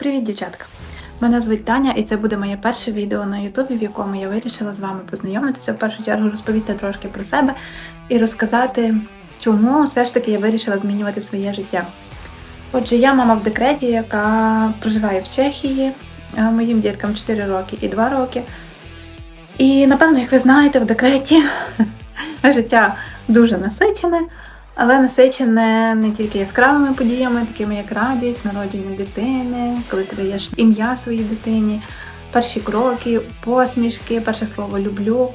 Привіт, дівчатка! Мене звуть Таня, і це буде моє перше відео на Ютубі, в якому я вирішила з вами познайомитися. В першу чергу розповісти трошки про себе і розказати, чому все ж таки я вирішила змінювати своє життя. Отже, я мама в декреті, яка проживає в Чехії. Моїм діткам 4 роки і 2 роки. І напевно, як ви знаєте, в декреті життя дуже насичене, але насичене не тільки яскравими подіями, такими як радість, народження дитини, коли ти даєш ім'я своїй дитині, перші кроки, посмішки, перше слово люблю,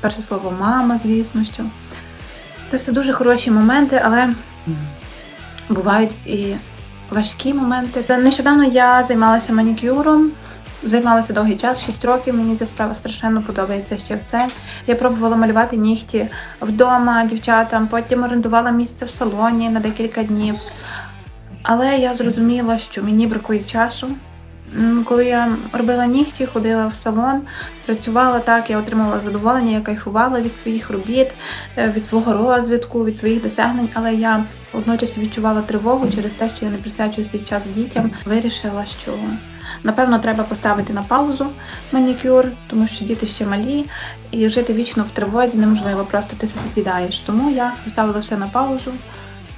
перше слово мама, звісно що. Це все дуже хороші моменти, але бувають і важкі моменти. Нещодавно я займалася манікюром. Займалася довгий час, 6 років. Мені ця справа страшенно подобається ще в це. Я пробувала малювати нігті вдома дівчатам, потім орендувала місце в салоні на декілька днів. Але я зрозуміла, що мені бракує часу. Коли я робила нігті, ходила в салон, працювала так, я отримала задоволення, я кайфувала від своїх робіт, е, від свого розвитку, від своїх досягнень, але я водночас відчувала тривогу через те, що я не присвячую свій час дітям. Вирішила, що напевно треба поставити на паузу манікюр, тому що діти ще малі, і жити вічно в тривозі неможливо, просто ти себе піддаєш. Тому я поставила все на паузу,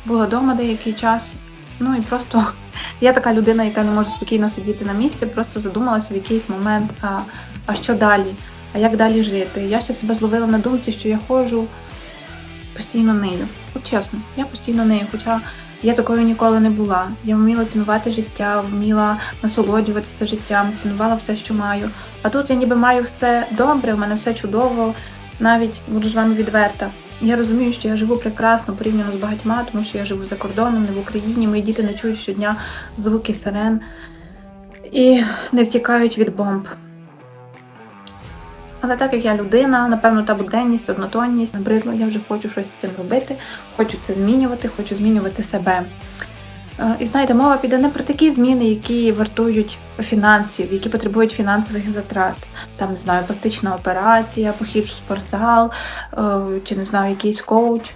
була вдома деякий час. Ну і просто я така людина, яка не може спокійно сидіти на місці, просто задумалася в якийсь момент, а, а що далі? А як далі жити? Я ще себе зловила на думці, що я ходжу постійно нею. От чесно, я постійно нею, хоча я такою ніколи не була. Я вміла цінувати життя, вміла насолоджуватися життям, цінувала все, що маю. А тут я ніби маю все добре, в мене все чудово, навіть буду з вами відверта. Я розумію, що я живу прекрасно порівняно з багатьма, тому що я живу за кордоном, не в Україні. Мої діти не чують щодня звуки сирен і не втікають від бомб. Але так як я людина, напевно, та буденність, однотонність набридло, я вже хочу щось з цим робити, хочу це змінювати, хочу змінювати себе. Е, І знаєте, мова піде не про такі зміни, які вартують фінансів, які потребують фінансових затрат. Там, не знаю, пластична операція, похід в спортзал, е, чи не знаю, якийсь коуч.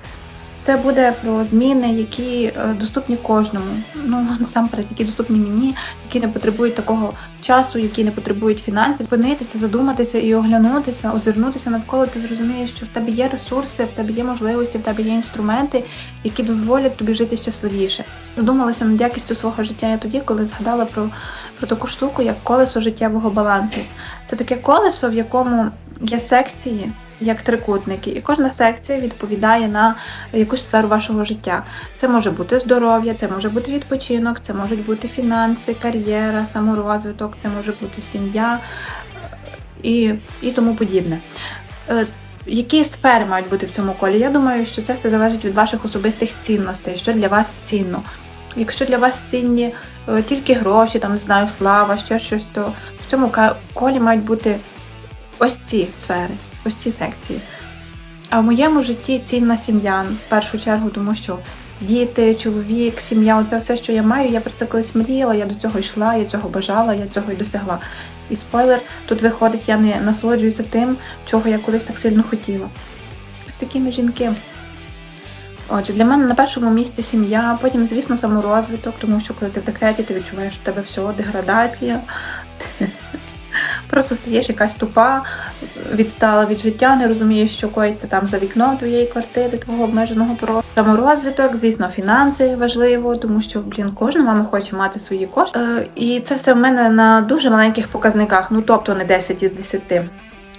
Це буде про зміни, які е, доступні кожному. Ну насамперед, які доступні мені, які не потребують такого часу, які не потребують фінансів. Зупинитися, задуматися і оглянутися, озирнутися навколо. Ти зрозумієш, що в тебе є ресурси, в тебе є можливості, в тебе є інструменти, які дозволять тобі жити щасливіше. Задумалася над якістю свого життя я тоді, коли згадала про, про таку штуку, як колесо життєвого балансу. Це таке колесо, в якому є секції, як трикутники, і кожна секція відповідає на якусь сферу вашого життя. Це може бути здоров'я, це може бути відпочинок, це можуть бути фінанси, кар'єра, саморозвиток, це може бути сім'я і, і тому подібне. Е, Які сфери мають бути в цьому колі? Я думаю, що це все залежить від ваших особистих цінностей, що для вас цінно. Якщо для вас цінні е, тільки гроші, там не знаю, слава, ще щось, то в цьому колі мають бути ось ці сфери, ось ці секції. А в моєму житті цінна сім'я в першу чергу, тому що діти, чоловік, сім'я це все, що я маю. Я про це колись мріяла, я до цього йшла, я цього бажала, я цього й досягла. І спойлер, тут виходить, я не насолоджуюся тим, чого я колись так сильно хотіла. Ось такі ми жінки. Отже, для мене на першому місці сім'я, потім, звісно, саморозвиток, тому що коли ти в декреті, ти відчуваєш, що в тебе все, деградація. Просто стаєш якась тупа, відстала від життя, не розумієш, що коїться там за вікном твоєї квартири, твого обмеженого про Саморозвиток, звісно, фінанси важливо, тому що, блін, кожна мама хоче мати свої кошти. Е, і це все в мене на дуже маленьких показниках, ну тобто не 10 із 10.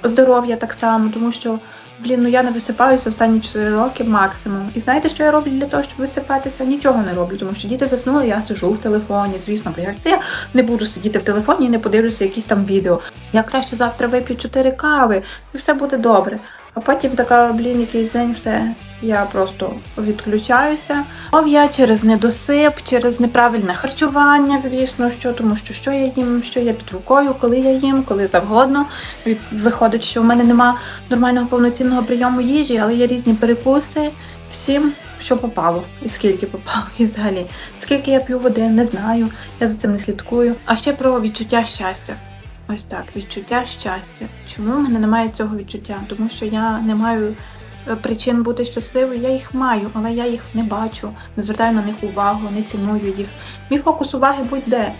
Здоров'я так само, тому що. Блін, ну я не висипаюся останні 4 роки максимум. І знаєте, що я роблю для того, щоб висипатися? Нічого не роблю, тому що діти заснули, я сижу в телефоні. Звісно, бо як це я не буду сидіти в телефоні і не подивлюся якісь там відео. Я краще завтра вип'ю 4 кави, і все буде добре. А потім така, блін, якийсь день все. Я просто відключаюся. Мов я через недосип, через неправильне харчування, звісно, що тому що що я їм, що я під рукою, коли я їм, коли завгодно. Виходить, що в мене нема нормального повноцінного прийому їжі, але є різні перекуси всім, що попало, і скільки попало, і взагалі. Скільки я п'ю води, не знаю, я за цим не слідкую. А ще про відчуття щастя. Ось так, відчуття щастя. Чому в мене немає цього відчуття? Тому що я не маю е, причин бути щасливою. Я їх маю, але я їх не бачу, не звертаю на них увагу, не ціную їх. Мій фокус уваги будь-де.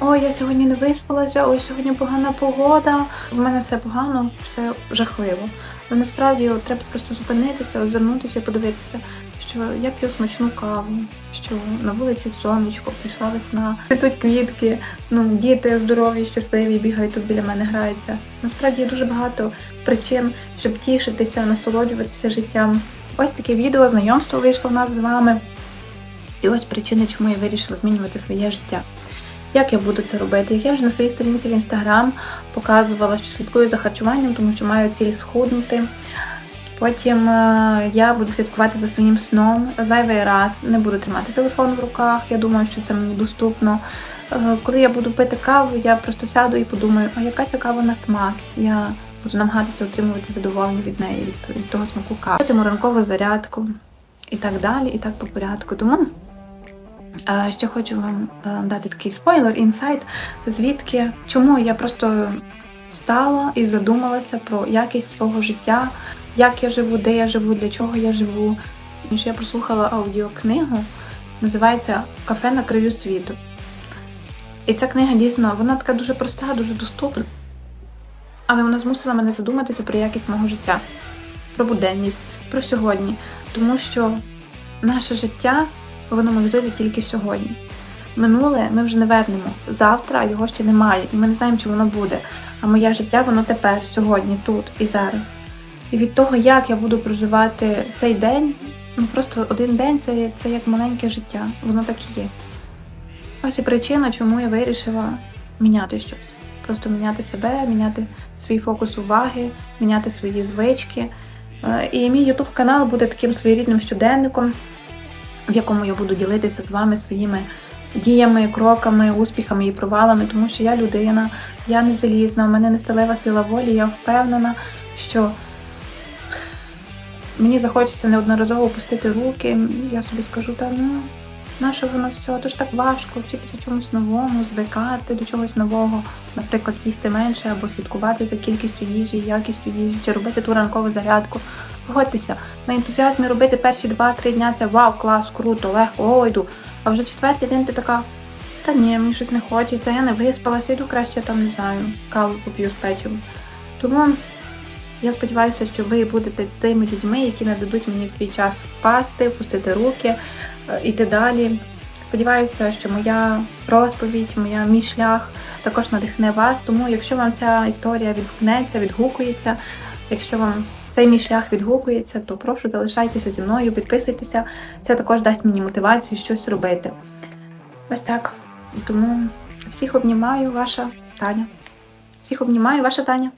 Ой, я сьогодні не виспалася, ой, сьогодні погана погода. У мене все погано, все жахливо. Але насправді треба просто зупинитися, озирнутися подивитися, що я п'ю смачну каву, що на вулиці сонечко, прийшла весна, цвітуть квітки, ну діти здорові, щасливі, бігають тут біля мене, граються. Насправді є дуже багато причин, щоб тішитися, насолоджуватися життям. Ось таке відео, знайомство вийшло в нас з вами. І ось причини, чому я вирішила змінювати своє життя. Як я буду це робити? Я вже на своїй сторінці в інстаграм показувала, що слідкую за харчуванням, тому що маю ціль схуднути. Потім е, я буду слідкувати за своїм сном зайвий раз, не буду тримати телефон в руках. Я думаю, що це мені доступно. Е, Коли я буду пити каву, я просто сяду і подумаю, а яка ця кава на смак? Я буду намагатися отримувати задоволення від неї, від, від того смаку кави. Потім ранкову зарядку і так далі, і так по порядку. Тому ще хочу вам е, дати такий спойлер, інсайт, звідки, чому я просто стала і задумалася про якість свого життя, як я живу, де я живу, для чого я живу. Я прослухала аудіокнигу, називається Кафе на краю світу. І ця книга дійсно вона така дуже проста, дуже доступна. Але вона змусила мене задуматися про якість мого життя, про буденність, про сьогодні. Тому що наше життя воно можливе тільки сьогодні. Минуле ми вже не вернемо. Завтра його ще немає, і ми не знаємо, чи воно буде. А моє життя воно тепер, сьогодні, тут і зараз. І від того, як я буду проживати цей день, ну просто один день це, це як маленьке життя. Воно так і є. Ось і причина, чому я вирішила міняти щось. Просто міняти себе, міняти свій фокус уваги, міняти свої звички. Е, І мій YouTube канал буде таким своєрідним щоденником, в якому я буду ділитися з вами своїми діями, кроками, успіхами і провалами, тому що я людина, я не залізна, у мене не сталева сила волі, я впевнена, що мені захочеться неодноразово опустити руки. Я собі скажу, та ну, наше воно все, то ж так важко вчитися чомусь новому, звикати до чогось нового, наприклад, їсти менше або слідкувати за кількістю їжі, якістю їжі, чи робити ту ранкову зарядку. Погодьтеся, на ентузіазмі робити перші 2-3 дня це вау, клас, круто, легко, о, йду. А вже четвертий день ти така, та ні, мені щось не хочеться, я не виспалася, йду краще там, не знаю, каву поп'ю з печивом. Тому я сподіваюся, що ви будете тими людьми, які не дадуть мені в свій час впасти, впустити руки, е, іти далі. Сподіваюся, що моя розповідь, моя мій шлях також надихне вас. Тому, якщо вам ця історія відгукнеться, відгукується, якщо вам цей мій шлях відгукується, то прошу залишайтеся зі мною, підписуйтеся. Це також дасть мені мотивацію щось робити. Ось так. Тому всіх обнімаю, ваша Таня. Всіх обнімаю, ваша Таня.